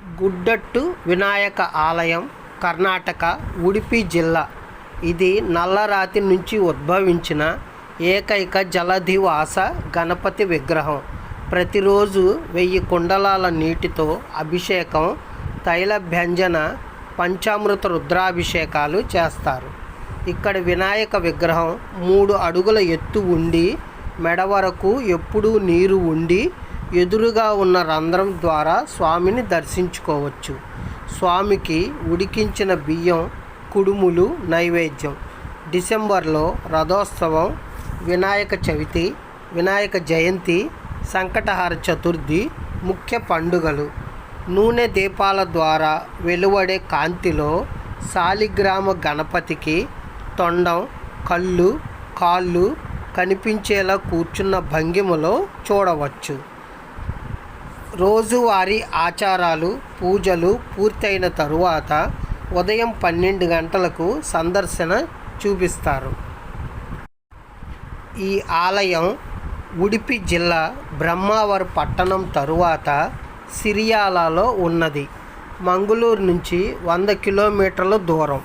గుడ్డట్టు వినాయక ఆలయం కర్ణాటక ఉడిపి జిల్లా. ఇది నల్లరాతి నుంచి ఉద్భవించిన ఏకైక జలధివాస గణపతి విగ్రహం. ప్రతిరోజు వెయ్యి కుండలాల నీటితో అభిషేకం తైలభ్యంజన పంచామృత రుద్రాభిషేకాలు చేస్తారు. ఇక్కడ వినాయక విగ్రహం మూడు అడుగుల ఎత్తు ఉండి మెడ వరకు ఎప్పుడూ నీరు ఉండి ఎదురుగా ఉన్న రంధ్రం ద్వారా స్వామిని దర్శించుకోవచ్చు. స్వామికి ఉడికించిన బియ్యం కుడుములు నైవేద్యం. డిసెంబర్లో రథోత్సవం వినాయక చవితి వినాయక జయంతి సంకటహార చతుర్థి ముఖ్య పండుగలు. నూనె దీపాల ద్వారా వెలువడే కాంతిలో సాలిగ్రామ గణపతికి తొండం కళ్ళు కాళ్ళు కనిపించేలా కూర్చున్న భంగిమలో చూడవచ్చు. రోజువారీ ఆచారాలు పూజలు పూర్తయిన తరువాత ఉదయం పన్నెండు గంటలకు సందర్శన చూపిస్తారు. ఈ ఆలయం ఉడిపి జిల్లా బ్రహ్మావర్ పట్టణం తరువాత సిరియాలలో ఉన్నది. మంగళూరు నుంచి వంద కిలోమీటర్ల దూరం.